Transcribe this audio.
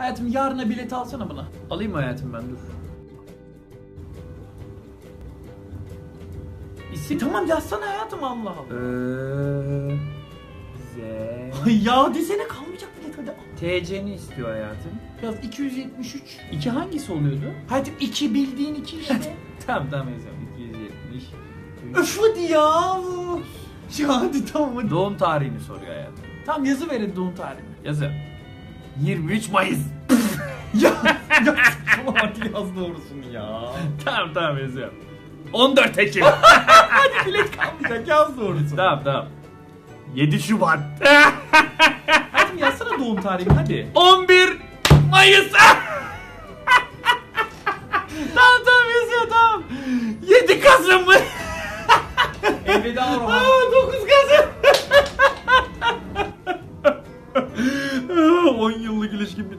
Hayatım yarına bilet alsana buna. Alayım mı hayatım ben dur. İsim tamam yazsana hayatım Allah Allah. Ee, Z. Ay ya desene kalmayacak bilet hadi. TC'ni istiyor hayatım. Yaz 273. İki hangisi oluyordu? Hayatım 2 bildiğin 2 işte. tamam tamam yazıyorum. 270. Öf hadi ya. Ya hadi tamam hadi. Doğum tarihini soruyor hayatım. Tamam yazı verin doğum tarihini. Yazıyorum. 23 Mayıs. ya, ya tamam artık yaz doğrusunu ya. Tamam tamam yazıyorum. 14 Ekim. Hadi bilet kalmayacak yaz doğrusu. tamam tamam. 7 Şubat. Hadi yazsana doğum tarihini hadi. 11 Mayıs. tamam tamam yazıyor tamam. 7 Kasım. mı? Elveda Orhan. 10 yıllık ilişkimin